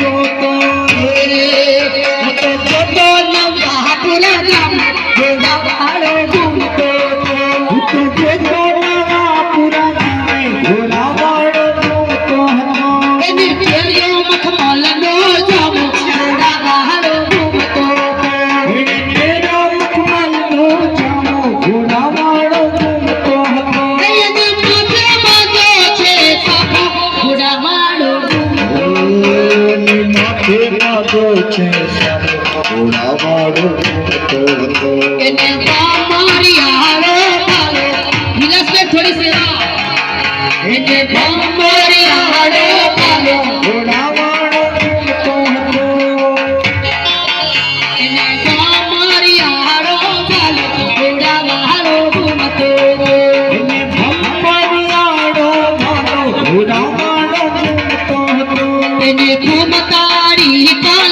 जो আছে ওরা বড় थोड़ी सी घूमतारी पाल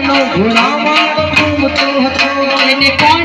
કોનો ગુલામાં તું તો હતો એને કોણ